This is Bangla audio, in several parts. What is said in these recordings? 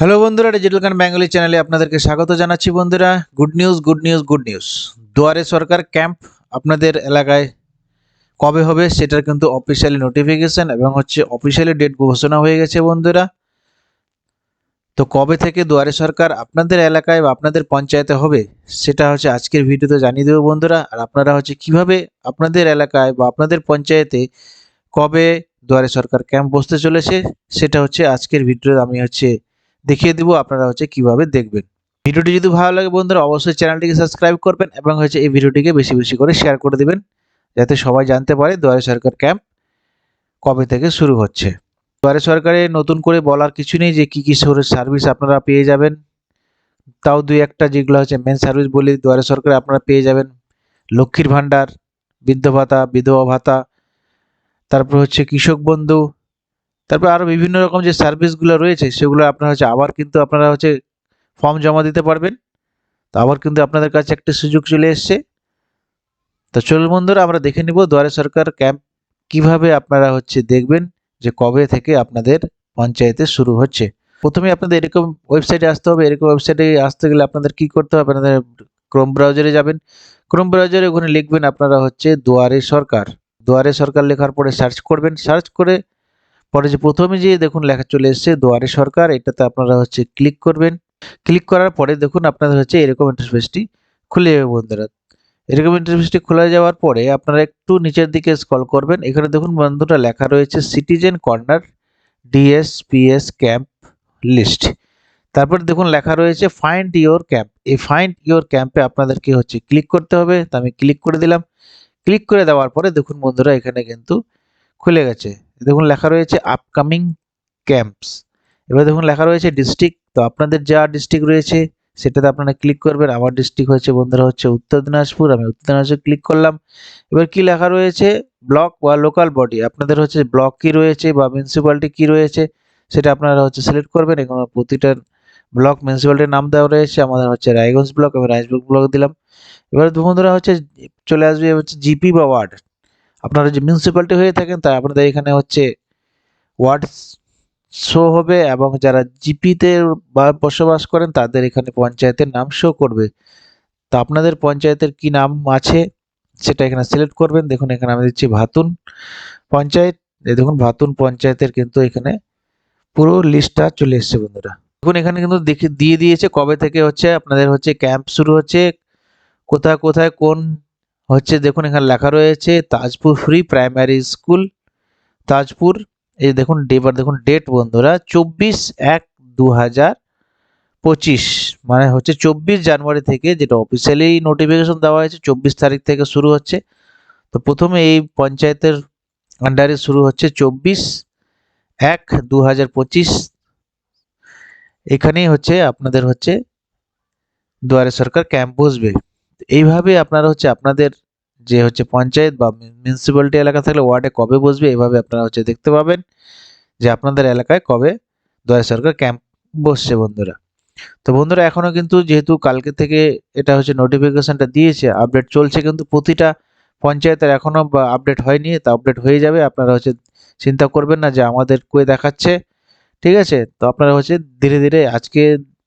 হ্যালো বন্ধুরা ডিজিটাল গান বেঙ্গলি চ্যানেলে আপনাদেরকে স্বাগত জানাচ্ছি বন্ধুরা। Good news good news good news Duare Sarkar camp আপনাদের এলাকায় কবে হবে সেটার কিন্তু অফিসিয়ালি নোটিফিকেশন এবং হচ্ছে অফিসিয়ালি ডেট ঘোষণা হয়ে গেছে বন্ধুরা। তো কবে থেকে দুয়ারে সরকার আপনাদের এলাকায় বা আপনাদের পঞ্চায়েতে হবে সেটা হচ্ছে আজকের ভিডিওতে জানিয়ে দেবো বন্ধুরা। আর আপনারা হচ্ছে কীভাবে আপনাদের এলাকায় বা আপনাদের পঞ্চায়েতে কবে দুয়ারে সরকার ক্যাম্প বসতে চলেছে সেটা হচ্ছে আজকের ভিডিওতে আমি হচ্ছে দেখিয়ে দিব আপনারা হচ্ছে কীভাবে দেখবেন। ভিডিওটি যদি ভালো লাগে বন্ধুরা, অবশ্যই চ্যানেলটিকে সাবস্ক্রাইব করবেন এবং হচ্ছে এই ভিডিওটিকে বেশি বেশি করে শেয়ার করে দেবেন, যাতে সবাই জানতে পারে দুয়ারে সরকার ক্যাম্প কবে থেকে শুরু হচ্ছে। দুয়ারে সরকারে নতুন করে বলার কিছু নেই যে কী কী সার্ভিস আপনারা পেয়ে যাবেন। তাও দুই একটা যেগুলো হচ্ছে মেন সার্ভিস বলি দুয়ারে সরকারে আপনারা পেয়ে যাবেন। লক্ষ্মীর ভাণ্ডার বৃদ্ধ ভাতা, বিধবা ভাতা, তারপর হচ্ছে কৃষক বন্ধু তারপর আরও বিভিন্ন রকম যে সার্ভিসগুলো রয়েছে, সেগুলো আপনারা হচ্ছে আবার কিন্তু আপনারা হচ্ছে ফর্ম জমা দিতে পারবেন। তো আবার কিন্তু আপনাদের কাছে একটা সুযোগ চলে এসছে। তো চলুন বন্ধুরা, আমরা দেখে নিব দুয়ারে সরকার ক্যাম্প কীভাবে আপনারা হচ্ছে দেখবেন যে কবে থেকে আপনাদের পঞ্চায়েতে শুরু হচ্ছে। প্রথমে আপনাদের এরকম ওয়েবসাইটে আসতে হবে। এরকম ওয়েবসাইটে আসতে গেলে আপনাদের কি করতে হবে? আপনাদের ক্রোম ব্রাউজারে যাবেন। ক্রোম ব্রাউজারে ওখানে লিখবেন আপনারা হচ্ছে দুয়ারে সরকার। দুয়ারে সরকার লেখার পরে সার্চ করবেন। সার্চ করে পরে যে প্রথমে যে দেখুন লেখা চলে এসেছে দুয়ারে সরকার, এটাতে আপনারা হচ্ছে ক্লিক করবেন। ক্লিক করার পরে দেখুন আপনাদের হচ্ছে এরকম ইন্টারফেসটি খুলে যাবে বন্ধুরা। এরকম ইন্টারফেসটি খোলা যাওয়ার পরে আপনারা একটু নিচের দিকে স্ক্রল করবেন। এখানে দেখুন বন্ধুরা লেখা রয়েছে citizen corner DSPS camp list তারপর দেখুন লেখা রয়েছে ফাইন্ড ইওর ক্যাম্প এই ফাইন্ড ইওর ক্যাম্পে আপনাদেরকে হচ্ছে ক্লিক করতে হবে। তা আমি ক্লিক করে দিলাম। ক্লিক করে দেওয়ার পরে দেখুন বন্ধুরা এখানে কিন্তু খুলে গেছে। দেখুন লেখা রয়েছে আপকামিং ক্যাম্পস এবার দেখুন লেখা রয়েছে ডিস্ট্রিক্ট তো আপনাদের যা ডিস্ট্রিক্ট রয়েছে সেটাতে আপনারা ক্লিক করবেন। আমার ডিস্ট্রিক্ট হচ্ছে বন্ধুরা হচ্ছে উত্তর দিনাজপুর, আমি উত্তর দিনাজপুর ক্লিক করলাম। এবার কি লেখা রয়েছে? ব্লক বা লোকাল বডি আপনাদের হচ্ছে ব্লক কি রয়েছে বা মিউনিসিপ্যালিটি কি রয়েছে সেটা আপনারা হচ্ছে সিলেক্ট করবেন। এখানে প্রতিটা ব্লক মিউনিসিপ্যালিটির নাম দেওয়া রয়েছে। আমাদের হচ্ছে রায়গঞ্জ ব্লক আমি রায়গঞ্জ ব্লক দিলাম। এবার বন্ধুরা হচ্ছে চলে আসবে হচ্ছে জিপি বা ওয়ার্ড আপনারা যে মিউনিসিপ্যালিটি হয়ে থাকেন, তাই আপনাদের এখানে হচ্ছে ওয়ার্ড শো হবে এবং যারা জিপিতে বসবাস করেন, তাদের এখানে পঞ্চায়েতের নাম শো করবে। তো আপনাদের পঞ্চায়েতের কি নাম আছে, সেটা এখানে সিলেক্ট করবেন। দেখুন, এখানে আমি দিচ্ছি ভাতুন পঞ্চায়েত। এই দেখুন, ভাতুন পঞ্চায়েতের কিন্তু এখানে পুরো লিস্টটা চলে এসছে বন্ধুরা। দেখুন, এখানে কিন্তু দিয়ে দিয়েছে কবে থেকে হচ্ছে, আপনাদের হচ্ছে ক্যাম্প শুরু হচ্ছে, কোথায় কোথায়, কোন হচ্ছে দেখুন এখানে লেখা রয়েছে Tajpur free primary school Tajpur, এই দেখুন এবার দেখুন ডেট বন্ধুরা, চব্বিশ এক দু হাজার পঁচিশ মানে হচ্ছে চব্বিশ জানুয়ারি থেকে যেটা অফিসিয়ালি নোটিফিকেশন দেওয়া হয়েছে, চব্বিশ তারিখ থেকে শুরু হচ্ছে। তো প্রথমে এই পঞ্চায়েতের আন্ডারে শুরু হচ্ছে চব্বিশ এক দু হাজার পঁচিশ। এখানেই হচ্ছে আপনাদের হচ্ছে দুয়ারে সরকার ক্যাম্প বসবে এইভাবে আপনারা হচ্ছে আপনাদের যে হচ্ছে পঞ্চায়েত বা মিউনিসিপ্যালিটি এলাকা থাকলে ওয়ার্ডে কবে বসবে এভাবে আপনারা হচ্ছে দেখতে পাবেন যে আপনাদের এলাকায় কবে দয়া সরকার ক্যাম্প বসছে বন্ধুরা। তো বন্ধুরা এখনও কিন্তু যেহেতু কালকে থেকে এটা হচ্ছে নোটিফিকেশনটা দিয়েছে আপডেট চলছে কিন্তু প্রতিটা পঞ্চায়েতের এখনও আপডেট হয়নি, তা আপডেট হয়ে যাবে, আপনারা হচ্ছে চিন্তা করবেন না যে আমাদের কই দেখাচ্ছে, ঠিক আছে? তো আপনারা হচ্ছে ধীরে ধীরে আজকে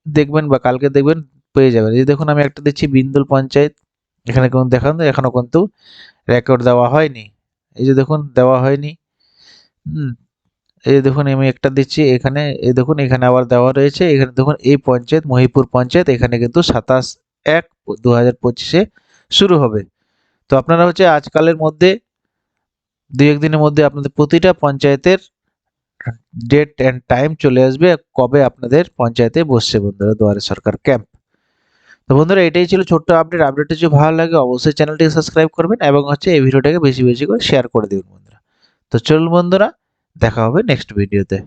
দেখবেন বা কালকে দেখবেন পেয়ে যাবেন। এই দেখুন, আমি একটা দিচ্ছি বিন্দুল পঞ্চায়েত। এখানে কোন দেখান এখনও কিন্তু রেকর্ড দেওয়া হয়নি। এই যে দেখুন, দেওয়া হয়নি। এই দেখুন, আমি একটা দিচ্ছি এখানে, এই দেখুন, এখানে আবার দেওয়া রয়েছে। এখানে দেখুন, এই পঞ্চায়েত, মহিপুর পঞ্চায়েত, এখানে কিন্তু সাতাশ এক দু হাজার পঁচিশে শুরু হবে। তো আপনারা হচ্ছে আজকালের মধ্যে, দুই একদিনের মধ্যে আপনাদের প্রতিটা পঞ্চায়েতের ডেট অ্যান্ড টাইম চলে আসবে কবে আপনাদের পঞ্চায়েতে বসছে বন্ধুরা, দুয়ারে সরকার ক্যাম্প তো বন্ধুরা, এটাই ছিল ছোট্ট আপডেট আপডেটটা যদি ভালো লাগে, অবশ্যই চ্যানেলটিকে সাবস্ক্রাইব করবেন এবং হচ্ছে এই ভিডিওটাকে বেশি বেশি করে শেয়ার করে দেবেন বন্ধুরা। তো চলুন বন্ধুরা, দেখা হবে নেক্সট ভিডিওতে